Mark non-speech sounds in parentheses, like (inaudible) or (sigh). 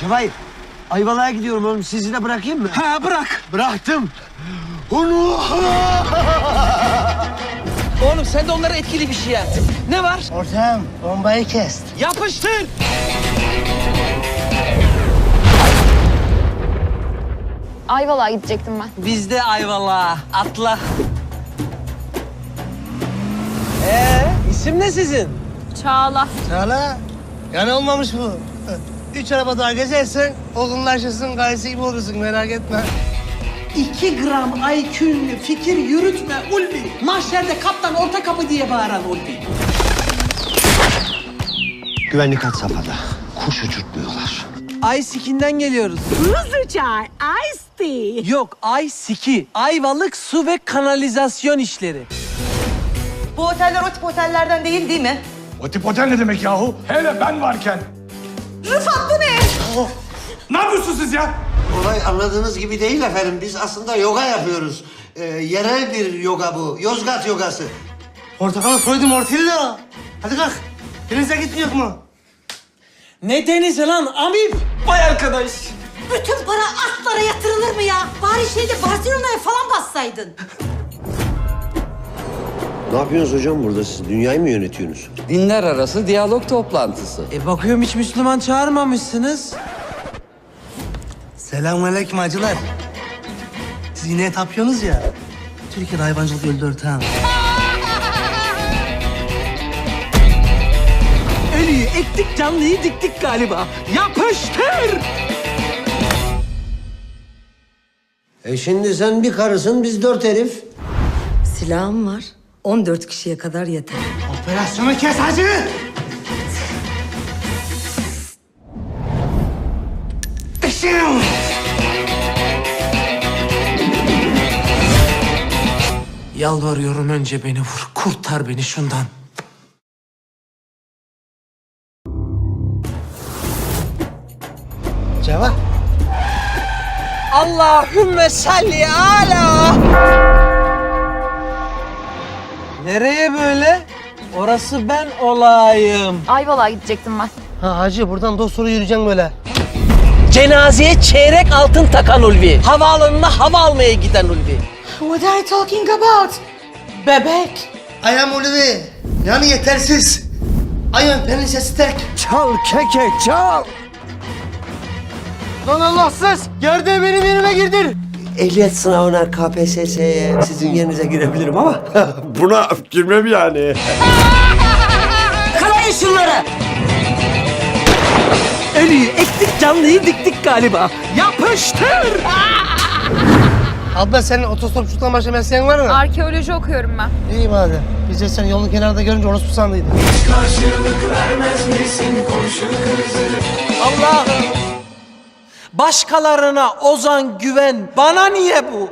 Cevahir, Ayvalık'a gidiyorum oğlum. Sizi de bırakayım mı? Ha bırak. Bıraktım. Onu... Oğlum sen de onlara etkili bir şey yap. Ne var? Ortağım bombayı kes. Yapıştır. Ayvalık'a gidecektim ben. Biz de Ayvalık'a. Atla. Ee, isim ne sizin? Çağla. Çağla. Yani olmamış bu. Üç araba daha gezersen olgunlaşırsın, gayesi gibi olursun merak etme. İki gram IQ'nü fikir yürütme Ulvi. Mahşerde kaptan orta kapı diye bağıran Ulvi. Güvenlik hat safhada. Kuş uçurtmuyorlar. Ay Siki'nden geliyoruz. Hızlı çay, ice tea. Yok Ay Siki. Ayvalık su ve kanalizasyon işleri. Bu oteller o tip otellerden değil değil mi? O tip otel ne demek yahu? Hele ben varken. Rıfat bu ne? Ne yapıyorsunuz siz ya? Olay anladığınız gibi değil efendim. Biz aslında yoga yapıyoruz. Ee, yerel bir yoga bu. Yozgat yogası. Portakalı soydum ortaya. Hadi kalk. Denize gitmiyor mu? Ne denizi lan amip? Vay arkadaş. Bütün para atlara yatırılır mı ya? Bari şeyde Barcelona'ya falan bassaydın. Ne yapıyorsunuz hocam burada siz? Dünyayı mı yönetiyorsunuz? Dinler arası diyalog toplantısı. E bakıyorum hiç Müslüman çağırmamışsınız. Selamünaleyküm hacılar. Siz yine tapıyorsunuz ya. Türkiye'de hayvancılık öldü ortağım. Ölüyü ektik canlıyı diktik galiba. Yapıştır. E şimdi sen bir karısın, biz dört herif. Silahım var. 14 kişiye kadar yeter. Operasyonu kes hacı. Dışım. Yalvarıyorum önce beni vur. Kurtar beni şundan. Ceva. Allahümme salli ala. Nereye böyle? Orası ben olayım. Ayvalık'a gidecektim ben. Ha hacı buradan dost soru yürüyeceksin böyle. Cenazeye çeyrek altın takan Ulvi. Havaalanına hava almaya giden Ulvi. What are you talking about? Bebek. I am Ulvi. Yani yetersiz. I am Prenses Tek. Çal keke çal. Lan Allahsız. Yerde benim yerime girdin. Ehliyet sınavına KPSS'ye sizin yerinize girebilirim ama (laughs) buna girmem yani. Kalayın şunları. Ölüyü ektik canlıyı diktik galiba. Yapıştır. Abla senin otostopçuluktan başka mesleğin var mı? Arkeoloji okuyorum ben. İyi madem. Biz de seni yolun kenarında görünce orospu sandıydık. Allah'ım. Başkalarına ozan güven bana niye bu?